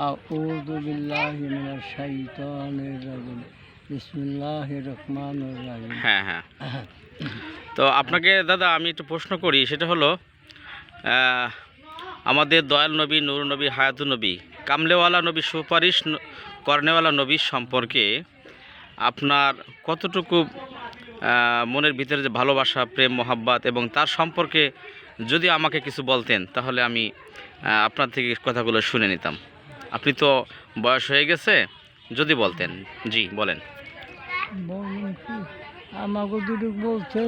أعوذ بالله من الشيطان الرجيم بسم الله الرحمن الرحيم হ্যাঁ হ্যাঁ তো আপনাকে দাদা আমি একটু প্রশ্ন করি সেটা হলো আহ, আমাদের দয়াল নবী নুর নবী হায়াতুল নবী কামলেওয়ালা নবী সুপারিশ ন- কর্নেওয়ালা নবী সম্পর্কে আপনার কতটুকু আহ, মনের ভিতরে যে ভালোবাসা প্রেম মোহাব্বত এবং তার সম্পর্কে যদি আমাকে কিছু বলতেন তাহলে আমি আহ, আপনার থেকে কথাগুলো শুনে নিতাম আপনি তো বয়স হয়ে গেছে যদি বলতেন। জি বলেন। আমাকে দুটো বলছে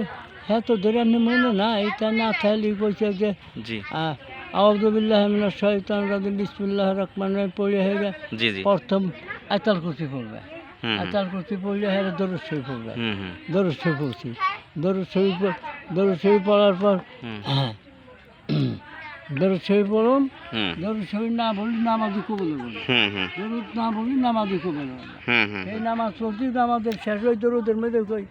হ্যাঁ তো ধরে আমি মনে না এটা না থাকলে বলছে যে জি। আউদুবিল্লাহ মিনাশ শয়তান রাজিম বিসমিল্লাহ রহমান পড়ে হয়ে গে জি জি। প্রথম আতাল কুচি পড়বে। আতাল কুচি পড়লে হ্যাঁ দরজ ছবি পড়বে। দরজ ছবি পড়ছি। দরজ ছবি দরজ ছবি পড়ার পর হ্যাঁ। ছবি পড়ুন। হুম। দরজ ছবি না বলি নামাজি কবলে বলি হুম হুম। দরুদ না বলি নামাজি কবলে এই নামাজ পড়ছি নামাজের শেষ ওই দরুদের মধ্যে কই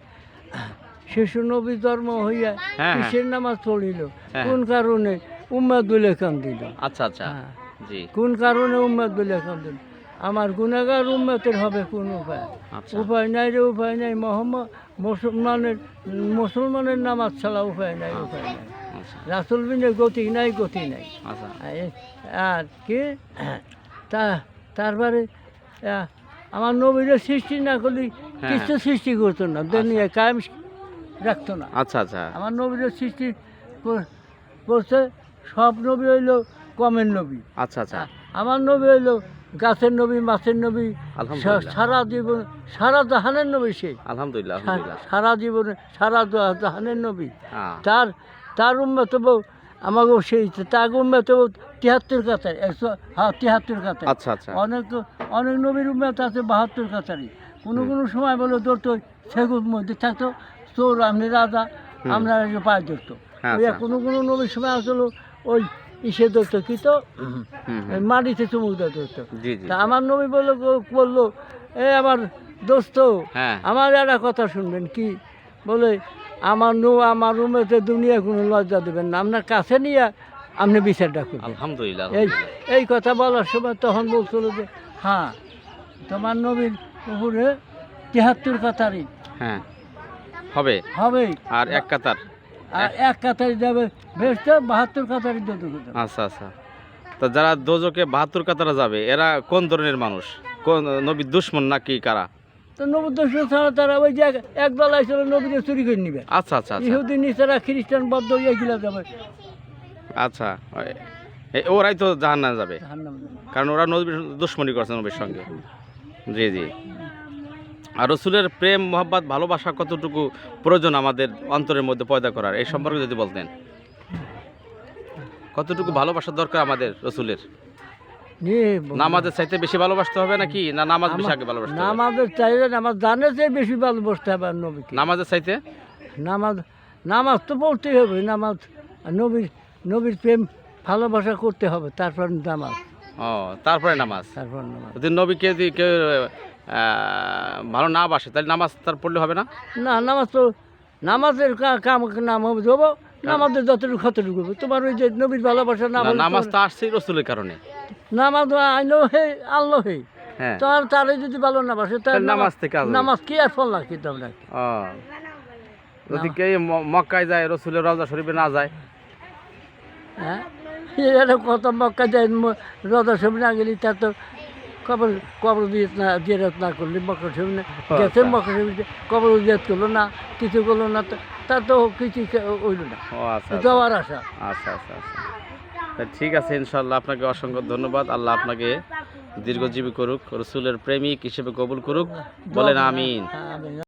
শিশু নবী ধর্ম হইয়া হ্যাঁ। কিসের নামাজ পড়িল? হ্যাঁ। কোন কারণে উম্মাদ বলে কান দিল আচ্ছা আচ্ছা। হ্যাঁ। জি। কোন কারণে উম্মাদ বলে কান দিল আমার গুণাগার উম্মতের হবে কোন উপায়? আচ্ছা। উপায় নাই রে উপায় নাই। মোহাম্মদ মুসলমানের মুসলমানের নামাজ ছাড়া উপায় নাই উপায় নাই। রাসুল বিনে গতি নাই গতি নাই। আচ্ছা। আর- কি? তা তারপরে আমার নবীরে সৃষ্টি না করলে হ্যাঁ। কিছু সৃষ্টি করতো না দুনিয়া কায়েম রাখতো না। আচ্ছা আচ্ছা। আমার নবীরে সৃষ্টি কর- করছে সব নবী হইল কমের নবী। আচ্ছা আচ্ছা। আমার নবী হইল গাছের নবী মাছের নবী সারা জীবন সারা জাহানের নবী সে। আলহামদুলিল্লাহ সারা জীবনে সারা জাহানের নবী। হ্যাঁ। তার তার উন্মত বউ আমাকেও সেই তার উন্মত বউ তিয়াত্তর কাতার একশো হ্যাঁ তিয়াত্তর কাতার। আচ্ছা আচ্ছা। অনেক অনেক নবীর উন্মত আছে বাহাত্তর কাতারি। কোনো কোনো সময় বলে ধরতো সেগুর মধ্যে থাকতো চোর আপনি রাজা আমরা পায়ে ধরতো। হ্যাঁ, ওই আচ্ছা। কোনো কোনো নবীর সময় আসলো ওই ইসে ধরতো কি তো। মাটিতে চুমুক দিয়ে ধরতো তা আমার নবী বলল বলল এ আমার দোস্ত হ্যাঁ। আমার একটা কথা শুনবেন কি? বলে আমার নু আমার রুমেতে দুনিয়া কোনো লজ্জা দেবেন না। আপনার কাছে নিয়ে আপনি বিচারটা করবেন আলহামদুলিল্লাহ এই এই কথা বলার সময় তখন বলছিল যে হ্যাঁ তোমার নবীর উপরে তিয়াত্তর কাতারি। হ্যাঁ হবে। হবে। আর এক কাতার। আর এক কাতারি যাবে বেশতে বাহাত্তর কাতারি আচ্ছা আচ্ছা। তা যারা দোজকে বাহাত্তর কাতারা যাবে এরা কোন ধরনের মানুষ? কোন নবী দুশ্মন নাকি কারা? তো নবদ্দশ ছাড়া তারা ওই যে এক- দল আইসল নবীকে চুরি করে নিবে। আচ্ছা আচ্ছা আচ্ছা। ইহুদি নিচারা খ্রিস্টান বদ্ধ এগুলা যাবে। আচ্ছা ওরাই তো জাহান্না যাবে। জাহান্নামে যাবে। কারণ ওরা নবীর দুশ্মনী করছে নবীর সঙ্গে। জি জি। আর রসুলের প্রেম মোহাব্বত ভালোবাসা কতটুকু প্রয়োজন আমাদের অন্তরের মধ্যে পয়দা করার? এই সম্পর্কে যদি বলতেন। কতটুকু ভালোবাসা দরকার আমাদের রসুলের? নামাজের চাইতে বেশি ভালোবাসতে হবে নাকি? না নামাজ বেশি আগে ভালোবাসতে নামাজের চাইলে নামাজ জানে যে বেশি ভালোবাসতে হবে নবীকে। নামাজের চাইতে? নামাজ নামাজ তো পড়তেই হবে। নামাজ নবীর নবীর প্রেম ভালোবাসা করতে হবে তারপর নামাজ। ও তারপরে নামাজ? তারপর নামাজ। যদি নবীকে যদি কেউ ভালো না বাসে তাহলে নামাজ তার পড়লে হবে না? না নামাজ তো নামাজের কাম নাম যাব নামাজের যতটুকু কতটুকু হবে। তোমার ওই যে নবীর ভালোবাসা না নামাজ তো আসছেই রসুলের কারণে। নামাজ আইলো হে আনলো হে। হ্যাঁ। তার তারে যদি ভালো না বাসে তার নামাজ থেকে। নামাজ কি আর ফল তোমরা? ও। যদি ম- মক্কায় যায় রসুলের রওজা শরীফে না যায়? হ্যাঁ? কত মক্কা যায় রদা ছবি না গেলি তার তো কবর কবর দিয়ে না জিয়ারত না করলে মকর ছবি না। গেছে মকর ছবি কবর জিয়াত করল না কিছু করল না তো তো কিছু হইল না। আচ্ছা আচ্ছা। যাওয়ার আশা। আচ্ছা আচ্ছা আচ্ছা। ঠিক আছে ইনশাল্লাহ আপনাকে অসংখ্য ধন্যবাদ। আল্লাহ আপনাকে দীর্ঘজীবী করুক রসুলের প্রেমিক হিসেবে কবুল করুক। বলেন হ্যাঁ, আমিন।